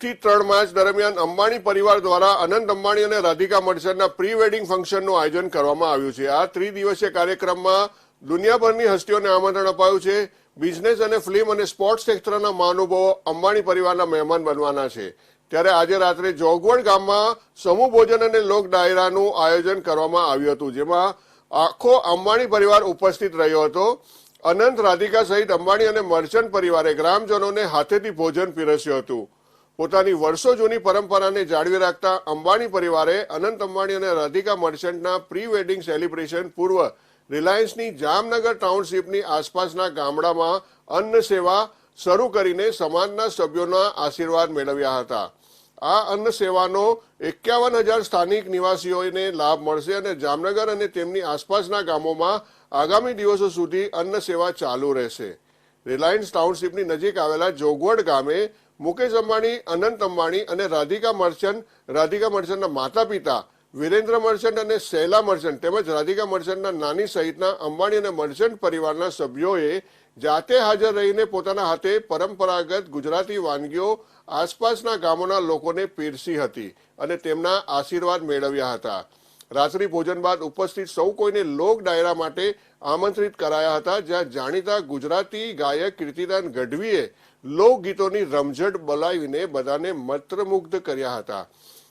થી ત્રણ માર્ચ દરમિયાન અંબાણી પરિવાર દ્વારા અનંત અંબાણી અને રાધિકા મર્ચન્ટના પ્રી વેડિંગ ફંક્શનનું આયોજન કરવામાં આવ્યું છે. આ ત્રિદિવસીય કાર્યક્રમમાં દુનિયાભરની હસ્તીઓને આમંત્રણ અપાયું છે. બિઝનેસ અને ફિલ્મ અને સ્પોર્ટ્સ ક્ષેત્રના મહાનુભાવો અંબાણી પરિવારના મહેમાન બનવાના છે. ત્યારે આજે રાત્રે જોગવડ ગામમાં સમૂહ ભોજન અને લોક ડાયરાનું આયોજન કરવામાં આવ્યું હતું, જેમાં આખો અંબાણી પરિવાર ઉપસ્થિત રહ્યો હતો. અનંત રાધિકા સહિત અંબાણી અને મર્ચન્ટ પરિવારે ગ્રામજનોને હાથેથી ભોજન પીરસ્યું હતું. પોતાની વર્ષો જૂની પરંપરાને જાળવી રાખતા અંબાણી પરિવારે અનંત અંબાણી અને રાધિકા મર્ચન્ટના પ્રી વેડિંગ સેલિબ્રેશન પૂર્વ રિલાયન્સની જામનગર ટાઉનશીપની આસપાસના ગામડામાં અન્ન સેવા શરૂ કરીને સમાજના સભ્યોના આશીર્વાદ મેળવ્યા હતા. આ અન્ન સેવાનો એકાવન હજાર સ્થાનિક નિવાસીઓને લાભ મળશે અને જામનગર અને તેમની આસપાસના ગામોમાં આગામી દિવસો સુધી અન્ન સેવા ચાલુ રહેશે. રિલાયન્સ ટાઉનશીપની નજીક આવેલા જોગવડ ગામે મુકેશ અંબાણી, અનંત અંબાણી અને રાધિકા મર્ચન્ટ, રાધિકા મર્ચન્ટના માતા પિતા વિરેન્દ્ર મર્ચન્ટ અને શૈલા મર્ચન્ટ તેમજ રાધિકા મર્ચન્ટના નાની સહિતના અંબાણી અને મર્ચન્ટ પરિવારના સભ્યોએ જાતે હાજર રહીને પોતાના હાથે પરંપરાગત ગુજરાતી વાનગીઓ આસપાસના ગામોના લોકોને પીરસી હતી અને તેમના આશીર્વાદ મેળવ્યા હતા. રાત્રિ ભોજન બાદ ઉપસ્થિત સૌ કોઈને લોક ડાયરા માટે આમંત્રિત કરાયા હતા, જ્યાં જાણીતા ગુજરાતી ગાયક કીર્તિદાન ગઢવીએ લોકગીતોની રમઝટ બોલાવીને બધાને મંત્રમુગ્ધ કર્યા હતા.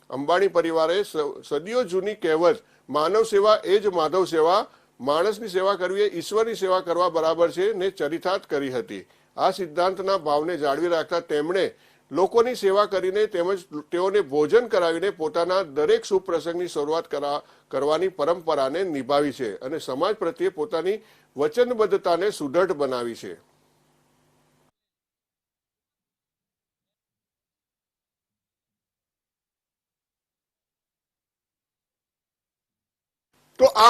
અંબાણી પરિવારે સદીઓ જૂની કહેવત, માનવ સેવા એ જ માધવ સેવા, માણસની સેવા કરવી એ ઈશ્વરની સેવા કરવા બરાબર છે ને ચરિતાર્થ કરી હતી. આ સિદ્ધાંતના ભાવને જાળવી રાખતા તેમણે લોકોની સેવા કરીને તેમજ તેઓને ભોજન કરાવીને પોતાના દરેક શુભ શરૂઆત કરવાની પરંપરાને નિભાવી છે અને સમાજ પ્રત્યે પોતાની વચનબદ્ધતાને સુદૃઢ બનાવી છે. તો આ